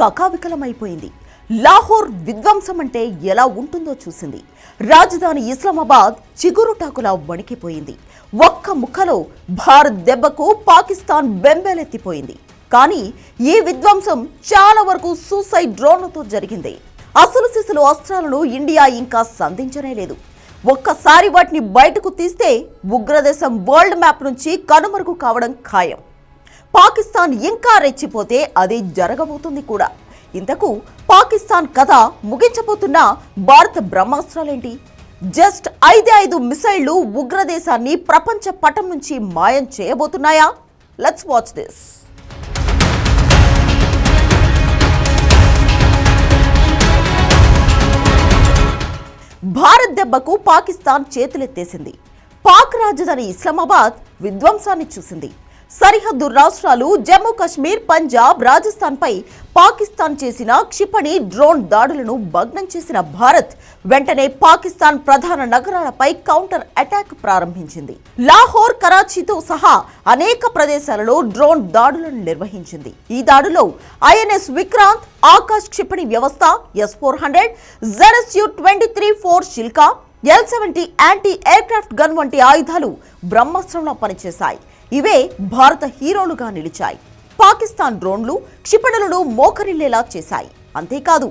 కకావికలమైపోయింది. లాహోర్ విధ్వంసం అంటే ఎలా ఉంటుందో చూసింది. రాజధాని ఇస్లామాబాద్ చిగురుటాకులా వణికిపోయింది. ఒక్క ముఖలో భారత్ దెబ్బకు పాకిస్తాన్ బెంబేలెత్తిపోయింది. కానీ ఈ విధ్వంసం చాలా వరకు సూసైడ్ డ్రోన్లతో జరిగింది. అసలు సిసలు అస్త్రాలను ఇండియా ఇంకా సంధించనే లేదు. ఒక్కసారి వాటిని బయటకు తీస్తే ఉగ్రదేశం వరల్డ్ మ్యాప్ నుంచి కనుమరుగు కావడం ఖాయం. పాకిస్తాన్ ఇంకా రెచ్చిపోతే అది జరగబోతుంది కూడా. ఇంతకు పాకిస్తాన్ కథ ముగించబోతున్న భారత బ్రహ్మాస్త్రాలేంటి? జస్ట్ ఐదే ఐదు మిసైళ్ళు ఉగ్రదేశాన్ని ప్రపంచ పటం నుంచి మాయం చేయబోతున్నాయా? లెట్స్ వాచ్ దిస్ భారత్ దెబ్బకు పాకిస్తాన్ చేతులెత్తేసింది. పాక్ రాజధాని ఇస్లామాబాద్ విధ్వంసాన్ని చూసింది. సరిహద్దు రాష్ట్రాలు జమ్మూ కాశ్మీర్ పంజాబ్ రాజస్థాన్పై పాకిస్తాన్ చేసిన క్షిపణి డ్రోన్ దాడులను భగ్నం చేసిన భారత్ వెంటనే పాకిస్తాన్ ప్రధాన నగరాలపై కౌంటర్ అటాక్ ప్రారంభించింది. లాహోర్ కరాచీతో సహా అనేక ప్రదేశాలలో డ్రోన్ దాడులను నిర్వహించింది. ఈ దాడులో ఐఎన్ఎస్ విక్రాంత్ ఆకాశ్ క్షిపణి వ్యవస్థ S four hundred ZSU twenty three four Shilka L seventy anti aircraft gun వంటి ఆయుధాలు బ్రహ్మాస్త్రంలో పనిచేశాయి. ఇవే భారత హీరోలుగా నిలిచాయి. పాకిస్తాన్ డ్రోన్లు క్షిపణులను మోకరిల్లేలా చేశాయి. అంతేకాదు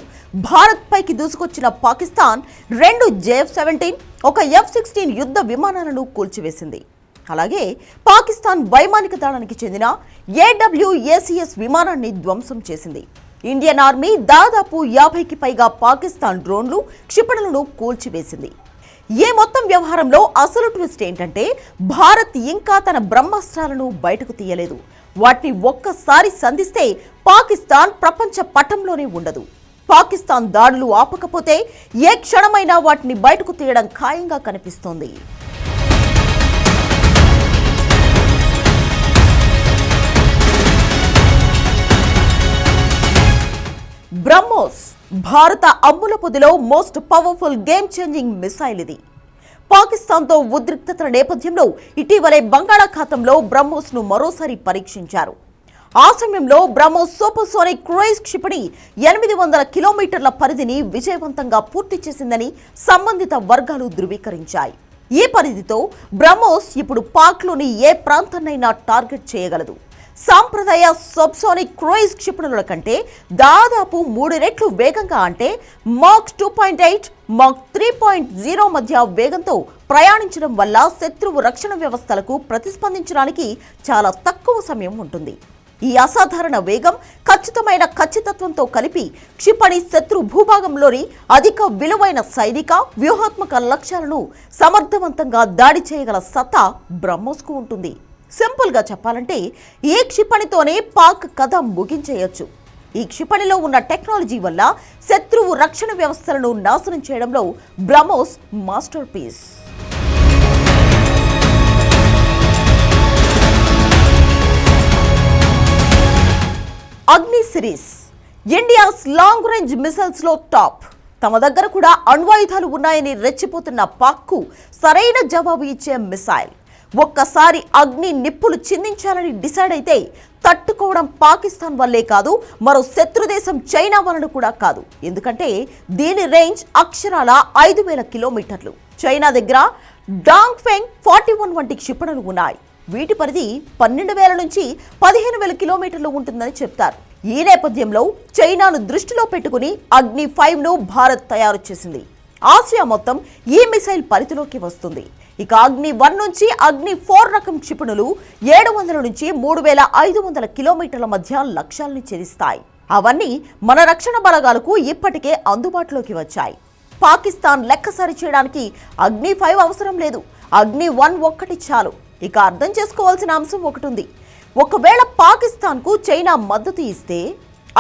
భారత్ పైకి దూసుకొచ్చిన పాకిస్తాన్ రెండు జేఎఫ్ సెవెంటీన్ ఒక ఎఫ్ సిక్స్టీన్ యుద్ధ విమానాలను కూల్చివేసింది. అలాగే పాకిస్తాన్ వైమానిక దళానికి చెందిన ఏడబ్ల్యూఏసిఎస్ విమానాన్ని ధ్వంసం చేసింది. ఇండియన్ ఆర్మీ దాదాపు యాభైకి పైగా పాకిస్తాన్ డ్రోన్లు క్షిపణులను కూల్చివేసింది. ఏ మొత్తం వ్యవహారంలో అసలు ట్విస్ట్ ఏంటంటే భారత్ ఇంకా తన బ్రహ్మాస్త్రాలను బయటకు తీయలేదు. వాటిని ఒక్కసారి సంధిస్తే పాకిస్తాన్ ప్రపంచ పటంలోనే ఉండదు. పాకిస్తాన్ దాడులు ఆపకపోతే ఏ క్షణమైనా వాటిని బయటకు తీయడం ఖాయంగా కనిపిస్తోంది. బ్రహ్మోస్ భారత అమ్ముల పొదిలో most powerful game changing missile ఇది పాకిస్తాన్తో ఉద్రిక్తతల నేపథ్యంలో ఇటీవలే బంగాళాఖాతంలో బ్రహ్మోస్ను మరోసారి పరీక్షించారు. ఆ సమయంలో బ్రహ్మోస్ సూపర్సోనిక్ క్రూయిజ్ క్షిపణి ఎనిమిది వందల కిలోమీటర్ల పరిధిని విజయవంతంగా పూర్తి చేసిందని సంబంధిత వర్గాలు ధృవీకరించాయి. ఈ పరిధితో బ్రహ్మోస్ ఇప్పుడు పాక్లోని ఏ ప్రాంతాన్నైనా టార్గెట్ చేయగలదు. సాంప్రదాయ సబ్సోనిక్ క్రూయిజ్ క్షిపణుల కంటే దాదాపు మూడు రెట్లు వేగంగా అంటే Mach two point eight Mach three point zero మధ్య వేగంతో ప్రయాణించడం వల్ల శత్రువు రక్షణ వ్యవస్థలకు ప్రతిస్పందించడానికి చాలా తక్కువ సమయం ఉంటుంది. ఈ అసాధారణ వేగం ఖచ్చితమైన ఖచ్చితత్వంతో కలిపి క్షిపణి శత్రు భూభాగంలోని అధిక విలువైన సైనిక వ్యూహాత్మక లక్ష్యాలను సమర్థవంతంగా దాడి చేయగల సత్తా బ్రహ్మోస్కు ఉంటుంది. సింపుల్గా చెప్పాలంటే ఈ క్షిపణితోనే పాక్ కథ ముగించేయొచ్చు. ఈ క్షిపణిలో ఉన్న టెక్నాలజీ వల్ల శత్రువు రక్షణ వ్యవస్థలను నాశనం చేయడంలో Brahmos masterpiece Agni series India's long range మిసైల్స్లో top. తమ దగ్గర కూడా అణ్వాయుధాలు ఉన్నాయని రెచ్చిపోతున్న పాక్కు సరైన జవాబు ఇచ్చే మిసైల్. ఒక్కసారి అగ్ని నిప్పులు చిందించాలని డిసైడ్ అయితే తట్టుకోవడం పాకిస్తాన్ వల్లే కాదు మరో శత్రుదేశం చైనా వలన కూడా కాదు. ఎందుకంటే దీని రేంజ్ అక్షరాల ఐదు వేల కిలోమీటర్లు. చైనా దగ్గర డాంగ్ ఫెంగ్ ఫార్టీ వన్ వంటి క్షిపణులు ఉన్నాయి. వీటి పరిధి పన్నెండు వేల నుంచి పదిహేను వేల కిలోమీటర్లు ఉంటుందని చెప్తారు. ఈ నేపథ్యంలో చైనాను దృష్టిలో పెట్టుకుని అగ్ని ఫైవ్ను భారత్ తయారు చేసింది. ఆసియా మొత్తం ఈ మిసైల్ పరిధిలోకి వస్తుంది. ఇక అగ్ని వన్ నుంచి అగ్ని ఫోర్ రకం క్షిపణులు ఏడు వందల నుంచి మూడు వేల ఐదు వందల కిలోమీటర్ల మధ్య లక్ష్యాల్ని ఛేదిస్తాయి అవన్నీ మన రక్షణ బలగాలకు ఇప్పటికే అందుబాటులోకి వచ్చాయి. పాకిస్తాన్ లెక్క సరి చేయడానికి అగ్ని ఫైవ్ అవసరం లేదు. అగ్ని వన్ ఒక్కటి చాలు. ఇక అర్థం చేసుకోవాల్సిన అంశం ఒకటి ఉంది ఒకవేళ పాకిస్తాన్కు చైనా మద్దతు ఇస్తే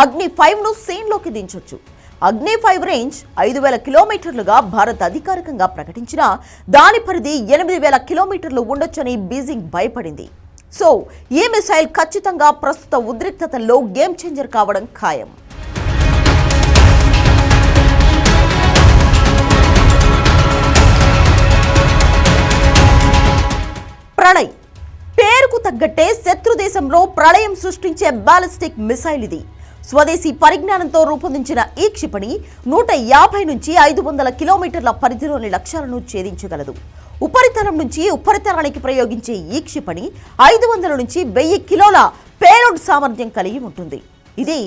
అగ్ని ఫైవ్ను సీన్లోకి దించొచ్చు. అగ్ని ఫైవ్ రేంజ్ ఐదు వేల కిలోమీటర్లుగా భారత్ అధికారికంగా ప్రకటించినా దాని పరిధి ఎనిమిది వేల కిలోమీటర్లు ఉండొచ్చని బీజింగ్ భయపడింది. సో ఈ మిసైల్ ఖచ్చితంగా ప్రస్తుత ఉద్రిక్తతల్లో గేమ్ చేంజర్ కావడం ఖాయం. ప్రణయ్ పేరుకు తగ్గట్టే శత్రు దేశంలో ప్రళయం సృష్టించే బాలిస్టిక్ మిసైల్ ఇది. స్వదేశీ పరిజ్ఞానంతో రూపొందించిన ఈ క్షిపణి నూట యాభై నుంచి ఐదు వందల కిలోమీటర్ల పరిధిలోని లక్ష్యాలను ఛేదించగలదు. ఉపరితలం నుంచి ఉపరితలానికి ప్రయోగించే ఈ క్షిపణి ఐదు వందల నుంచి వెయ్యి కిలోల పేలోడ్ సామర్థ్యం కలిగి ఉంటుంది. ఇది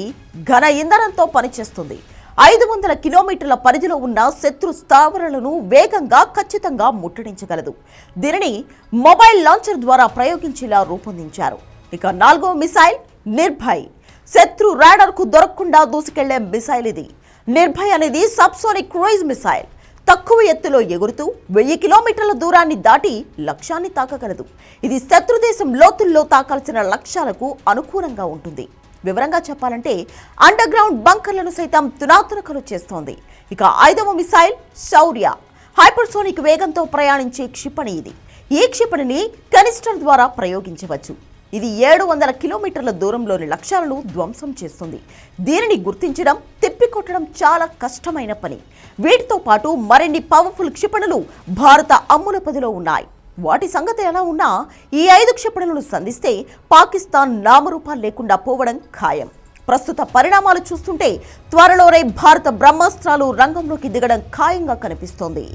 ఘన ఇంధనంతో పనిచేస్తుంది. ఐదు వందల కిలోమీటర్ల పరిధిలో ఉన్న శత్రు స్థావరాలను వేగంగా ఖచ్చితంగా ముట్టడించగలదు. దీనిని మొబైల్ లాంచర్ ద్వారా ప్రయోగించేలా రూపొందించారు. ఇక నాలుగో మిసైల్ నిర్భయ్. శత్రు రాడర్కు దొరకకుండా దూసుకెళ్ళే మిసైల్ ఇది. నిర్భయ్ అనేది సబ్సోనిక్ క్రూయిజ్ మిసైల్. తక్కువ ఎత్తులో ఎగురుతూ వెయ్యి కిలోమీటర్ల దూరాన్ని దాటి లక్ష్యాన్ని తాకగలదు. ఇది శత్రు దేశం లోతుల్లో తాకాల్సిన లక్ష్యాలకు అనుకూలంగా ఉంటుంది. వివరంగా చెప్పాలంటే అండర్ గ్రౌండ్ బంకర్లను సైతం తునాతునకలు చేస్తోంది. ఇక ఐదవ మిసైల్ శౌర్య. హైపర్సోనిక్ వేగంతో ప్రయాణించే క్షిపణి ఇది. ఈ క్షిపణిని కనిస్టర్ ద్వారా ప్రయోగించవచ్చు. ఇది ఏడు వందల కిలోమీటర్ల దూరంలోని లక్ష్యాలను ధ్వంసం చేస్తుంది. దీనిని గుర్తించడం తిప్పికొట్టడం చాలా కష్టమైన పని. వీటితో పాటు మరిన్ని పవర్ఫుల్ క్షిపణులు భారత అమ్ముల పదిలో ఉన్నాయి. వాటి సంగతి ఎలా ఉన్నా ఈ ఐదు క్షిపణులను సంధిస్తే పాకిస్తాన్ నామరూపాలు లేకుండా పోవడం ఖాయం. ప్రస్తుత పరిణామాలు చూస్తుంటే త్వరలోనే భారత బ్రహ్మాస్త్రాలు రంగంలోకి దిగడం ఖాయంగా కనిపిస్తోంది.